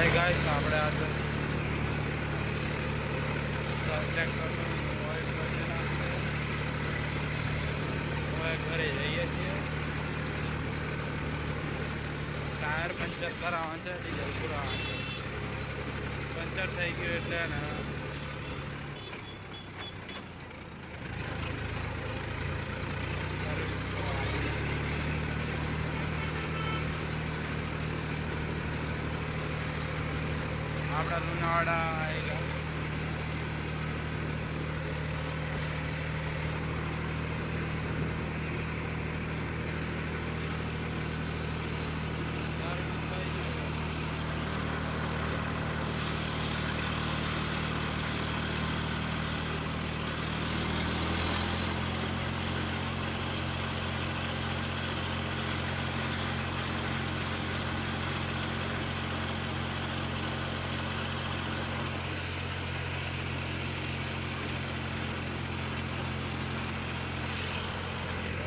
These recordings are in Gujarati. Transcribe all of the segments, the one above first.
હાય ગાઈસ આપણે આજે હવે ઘરે જઈએ છીએ. ટાયર પંચર કરાવવાનું છે. ડીઝલ પુરાવાનું છે. પંચર થઈ ગયું એટલે ને સર્વિસ કરવાની. આપણા લુણાવાડા આવી ગયા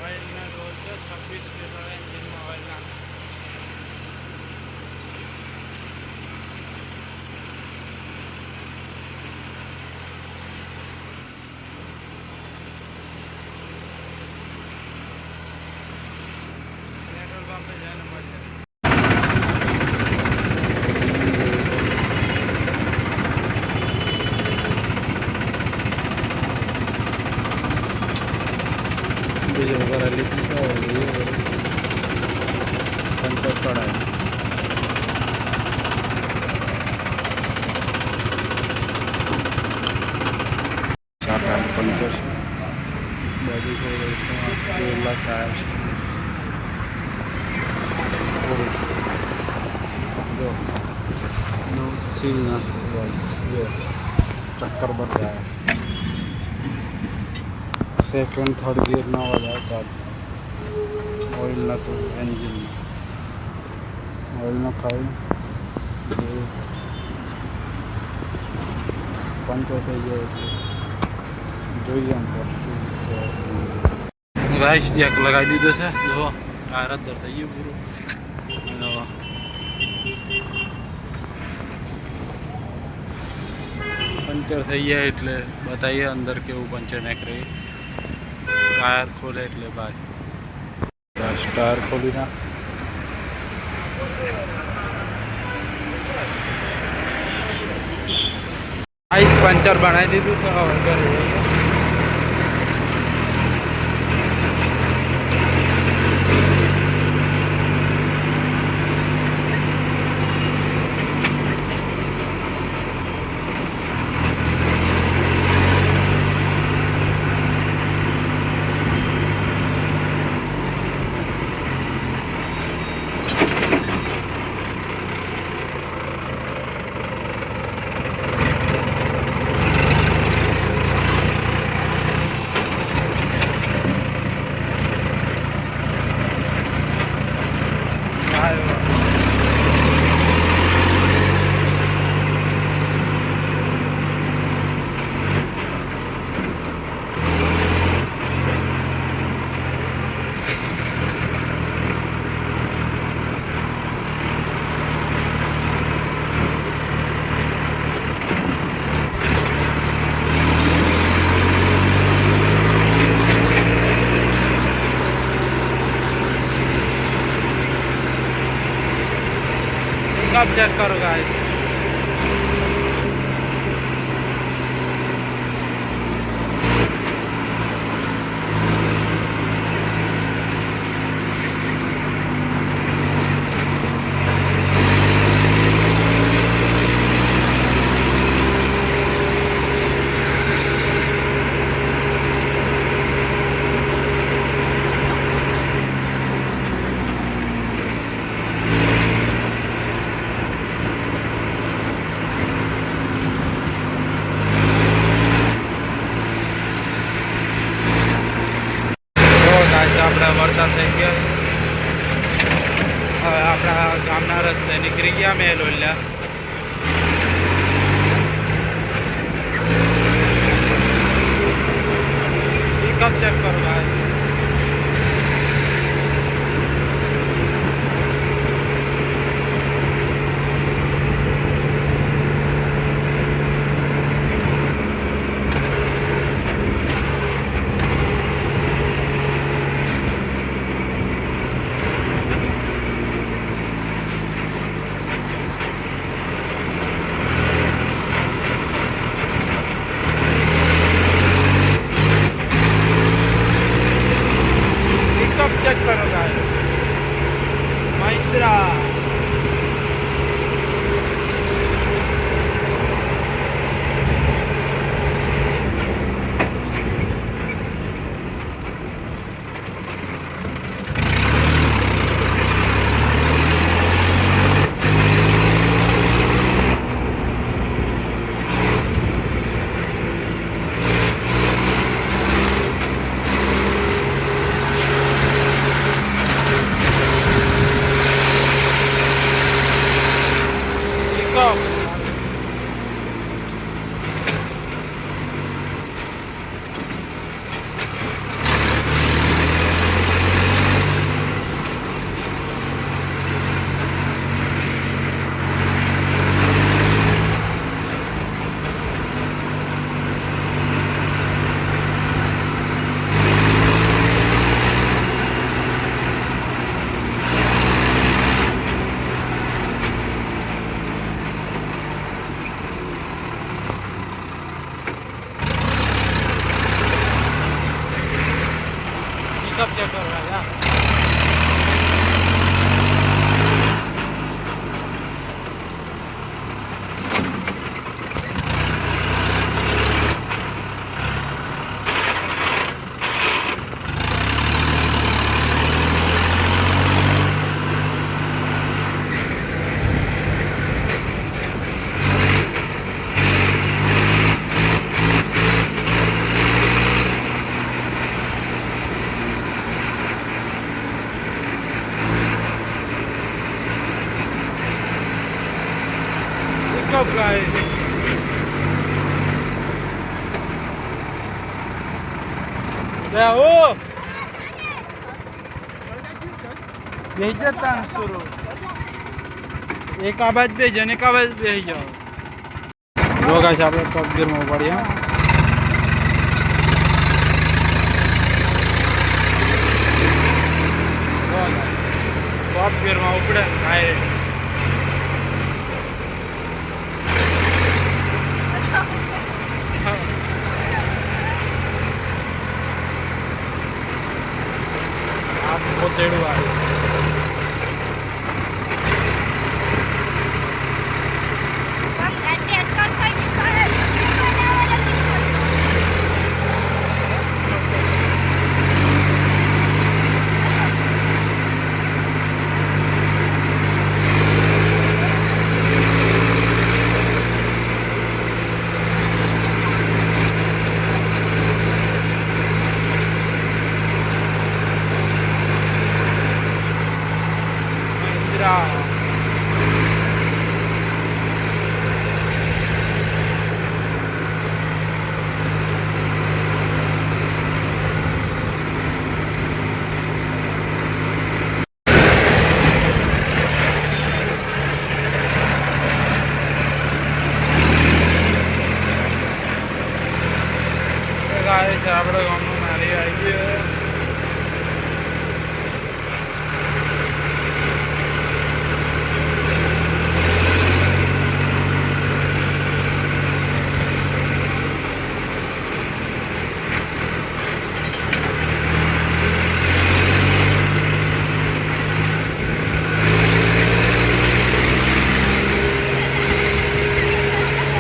ઓઇલના રોલ છે છવ્વીસ લીટર એન્જિનમાં ઓઇલ નાખે પેટ્રોલ પંપે જઈને મળશે ડીઝલ ભરેલી પંચર પડાય ચાર પંચર બાજુ પેલા ટાયર જો નો સીલ ના બસ જો ચક્કર બર જાય સેકન્ડ થર્ડ ગિયર ના વધારે ઓઇલ નહોતું એન્જિન ઓઇલ નખાયું પંચર થઈ ગયો એટલે જોઈએ અંદર શું છે રાઈસ જેક લગાવી દીધો છે. જો ટાયર ગયું પૂરું. પંચર થઈ ગયા એટલે બતાવીએ અંદર કેવું પંચર નીકળે ટાયર ખોલે એટલે ભાઈ ટાયર ખોલી ના આઈસ પંચર બનાવી દીધું છે હવે ちゃ軽い ને સુરો એક આ બાજ બે જને એક આ બાજ બેસી જાઓ જો ગાઈસ આપણે ટોપ ગિયરમાં પડીએ ટોપ ગિયરમાં ઉપડે ડાયરેક્ટ આ પોતેડું આવે મહિન્દ્રા ગાય છે આપણે ગામનું નારી આવી ગયું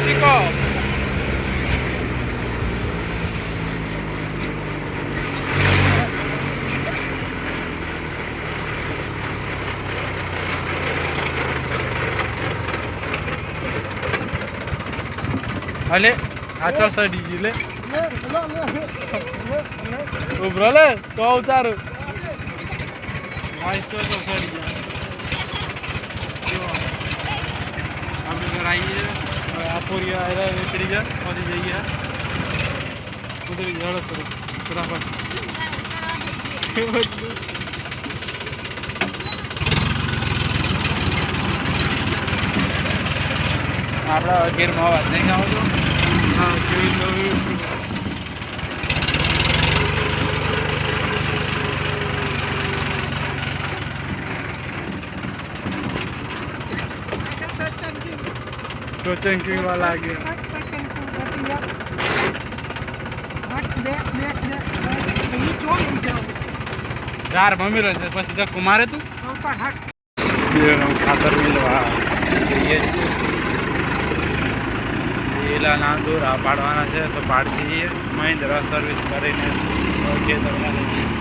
Pick-up. અલે આ ચો સડી ગઈ લે ઉભરો લે તો ઉતારું વાઈસ ચો ચો સડી ગયા જો આપણે ઘર આવીએ હવે આ પોરી આયરા નીકળી જાય પછી જઈએ સુધરી જડો આપણા ગીરમાં અવાજ નહીં આવતો હા લો ટોચંકી વાળા ગયા યાર મમ્મી રહેશે પછી તો કુમારે તું ખાતર મિલવા જઈએ છીએ. એલા આ પાડવાના છે, તો પાડી દઈએ મહિન્દ્રા સર્વિસ કરીને લઈ જઈશ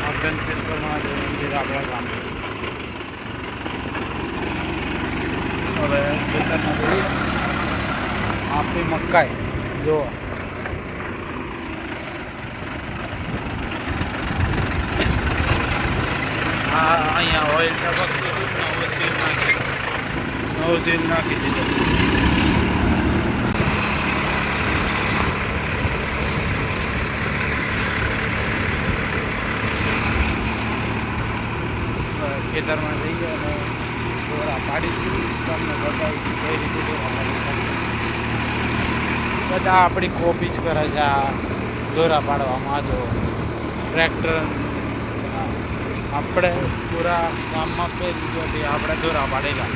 આ કંચેશ્વર મહાદેવ મંદિર આપણા જઈએ. આપણી મકાઈ, જુઓ. અહીંયા ઓઇલ ટપક નવો સીલ નાખી દીધો ખેતરમાં જઈએ અને દોરા પાડીશું તમને બતાવીશું કઈ રીતે દોરા પાડીશું બધા આપણી કોપી જ કરે છે આ દોરા પાડવામાં જો ટ્રેક્ટર આપણે પૂરા ગામમાં પહેલી દીધો આપણે દોરા પાડેલા.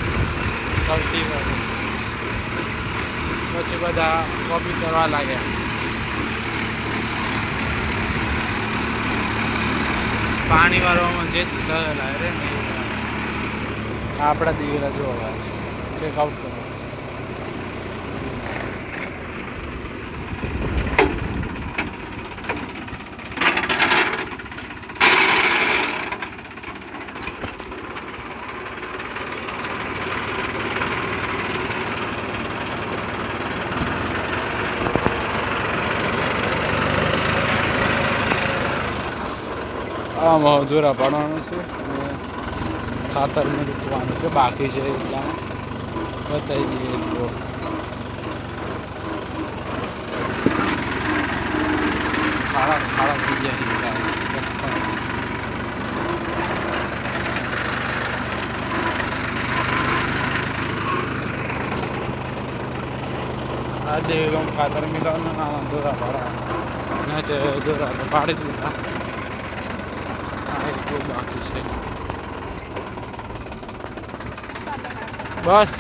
કલ્ટીવેટર પછી બધા કોપી કરવા લાગ્યા. પાણી વાળવામાં જેથી સહેલા રે. આપણા દિવેલા જોવા ચેકઆઉટ કરો. આમ દોરા પાડવાનું છે અને ખાતર ને છે. બાકી છે એટલામાં બતાવી દઈએ તો. ખાડા ખાડા થઈ ગયા છે આજે ખાતર મિલાવવાનું નીચે દોરા પાડી દીધા બસ.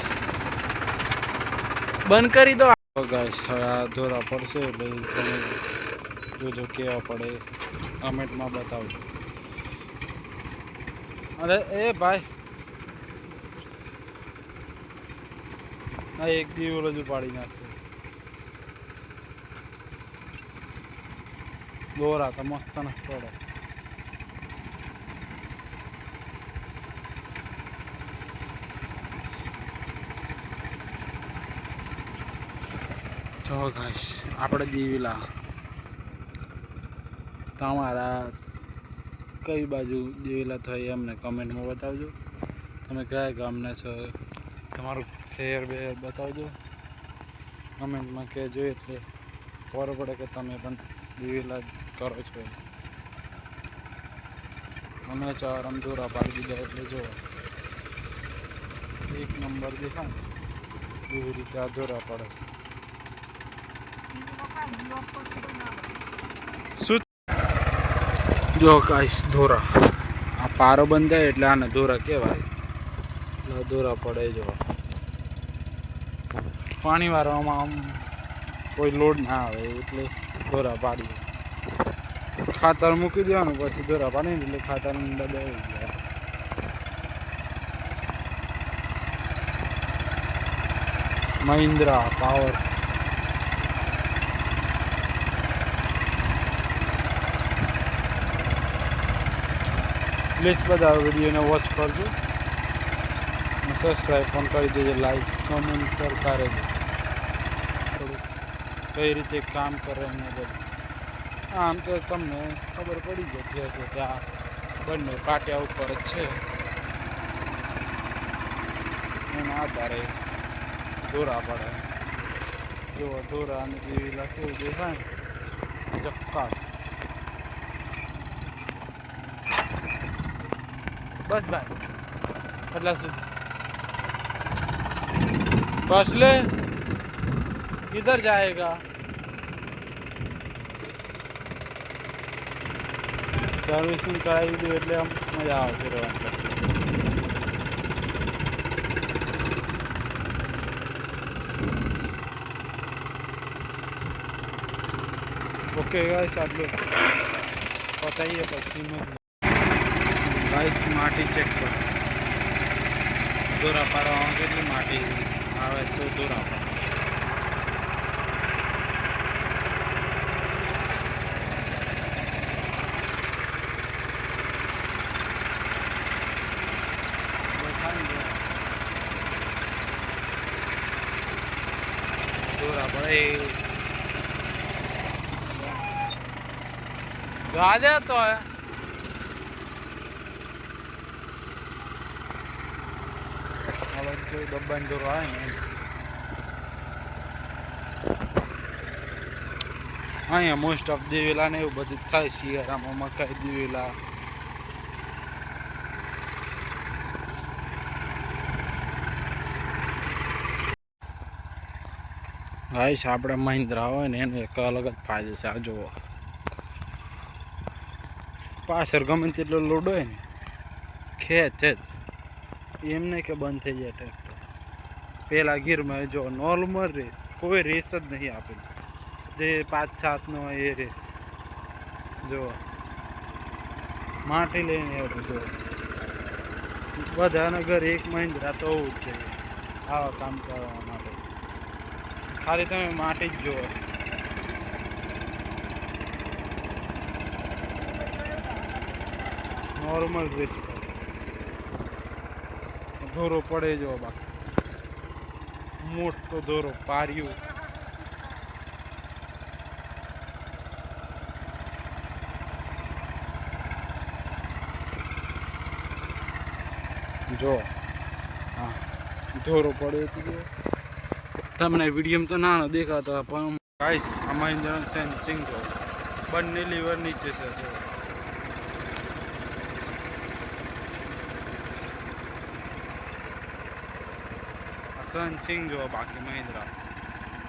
બંધ કરી દો. ગાઈસ હવે આ દોરા પડશે, ભાઈ, તમે જોજો કેવા પડે. કમેન્ટમાં બતાવજો. અરે, એ ભાઈ. આ એક દિવસ હજુ પાડી નાખ્યો દોરા તો મસ્ત નથી પડે. જો ઘાસ આપણે દીવેલા. તમારા કઈ બાજુ દીવેલા થાય એમને કમેન્ટમાં બતાવજો. તમે કયા ગામના છો તમારું શહેર બે બતાવજો. કમેન્ટમાં કહેજો એટલે ખબર પડે કે તમે પણ દીવેલા કરો છો. અમે ચાર અમદોરા પાડી દીધા એટલે જો એક નંબર દેખાય એવી રીતે અધોરા પડે છે. જો કાશ ધોરા. આ પારો બંધાય એટલે આને ધોરા કહેવાય. એટલે ધોરા પડે જો. પાણી વારવામાં આમ કોઈ લોડ ના આવે એટલે દોરા પાડી ખાતર મૂકી દેવાનું, પછી ધોરા પાડી એટલે ખાતર ડબે આવી જાય. મહિન્દ્રા પાવર પ્લીઝ બધા વિડીયોને વોચ કરજો. સબસ્ક્રાઈબ પણ કરી દેજો લાઈક કમેન્ટ કરતા રહેજો. થોડુંક કઈ રીતે કામ કરે ને બધું. આમ તો તમને ખબર પડી જતી હશે કે આ બંને પાટિયા ઉપર જ છે. એના આધારે દોરા પડે. જો દોરા અને જેવી જે દેખાય ચોક્કસ बस भाई કેટલા સુધી बस ले किधर जाएगा સર્વિસિંગ કરાવી દીધું એટલે આમ મજા આવે ફેરવાની ઓકે ગાઈસ આટલું પતાઈએ પછી મેં ગાઈસ માટી ચેક કરો. દોરા પાડવામાં કેટલી માટી આવે તો દોરા પાડો. દોરા પડે. જા દે તો હે. હવે જો ડબ્બાની દોરો આવે અહીંયા મોસ્ટ ઓફ દિવેલા ને એવું બધું થાય, શિયાળામાં મકાઈ દિવેલા. ગાઈસ, આપણે મહિન્દ્રા હોય ને એનો એક અલગ જ ફાયદો છે, આ જુઓ. પાછળ ગમે તેટલો લોડ હોય ને, ખેંચ જ. એમ નહીં કે બંધ થઈ જાય ટ્રેક્ટર પહેલાં ગીરમાં જો નોર્મલ રેસ કોઈ રેસ જ નહીં આપેલી. જે પાંચ સાતનો હોય એ રેસ જો, માટી લઈને જો. બધાના ઘર એક મહિન્દ્રા તો હોવું જ જોઈએ. આવા કામ કરવા માટે. ખાલી તમે માટી જ જુઓ. નોર્મલ રેસ દોરો પડે જો બાકી મોટો ધોરો પાર્યો. જો, હા, ધોરો પડે તમને વીડિયો તો નાનો દેખાતો પણ ગાઈસ આ મહિન્દ્ર સેન્સિંગ બંને લીવર નીચે છે સનસિંગ જો બાકી મહિન્દ્રા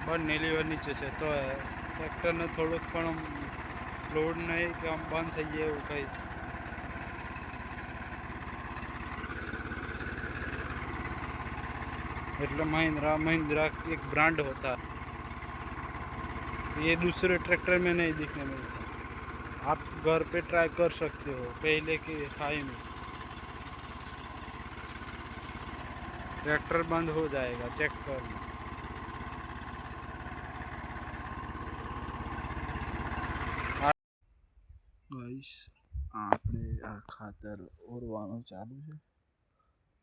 બંને લીવર નીચે છે તો ટ્રેક્ટરને થોડુંક પણ આમ લોડ નહીં કે આમ બંધ થઈ જાય એવું કંઈ એટલે महिंद्रा महिंद्रा एक ब्रांड होता है ये दूसरे ट्रैक्टर में नहीं दिखने मिलता आप घर पे ट्राई कर सकते हो पहले के हाई में ट्रैक्टर बंद हो जाएगा चेक कर लो ગાઈસ આપણે આ ખાતર ઓરવાનું ચાલુ છે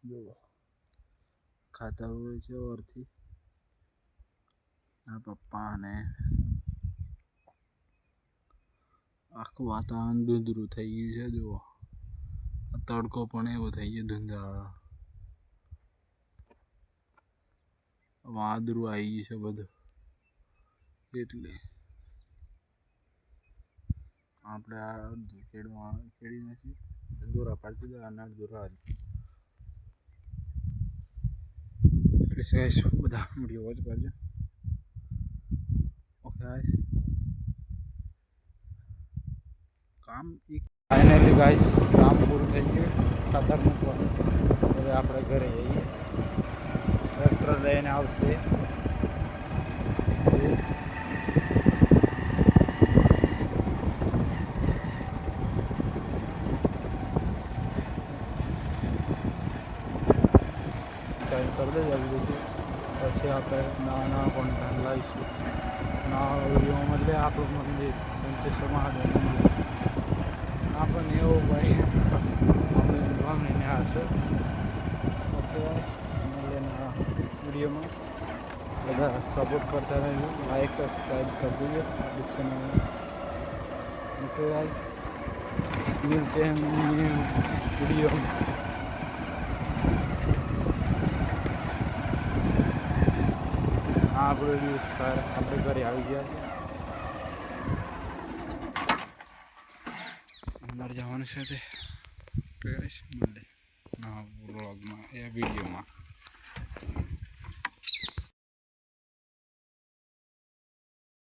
જુઓ ખાતર હોય છે ઓરથી આ પપ્પા અને આખું વાતાવરણ ધૂંધળું થઈ ગયું છે જુઓ આ તડકો પણ એવો થઈ ગયો ધૂંધાળો વાદળું આવી ગયું છે બધું. એટલે આપણે આ ખેડમાં ખેડી નાખી દોરા પાડતી દો અનાજ દોરા એટલે સહેજ બધા વીડિયો વોચ પાડજો. ઓકે કામ એક ફાઇનલી ગાઈસ કામ પૂરું થઈ ગયું. ખાતર મૂકવાનું. હવે આપણે ઘરે જઈએ ટ્રેક્ટર લઈને આવશે કરી દેજો જલ્દીથી પછી આપણે નાના કોન્ટેન્ટ લાવીશું. નવા વીડિયો મળે આપણું મંદિર ચંચેશ્વર મહાદેવ મંદિર. આપણને એવું ભાઈ, આપણે ગમીને હશે ઓકે મળીએ નવા વિડીયોમાં બધા સપોર્ટ કરતા રહેજો લાઈક સબસ્ક્રાઈબ કરી દેજો આપણી ચેનલ ઓકે गाइस मिलते हैं न्यू वीडियो में આ આપણો યુઝ કર આપણે ઘરે આવી ગયા છે અંદર જવાનું છે તે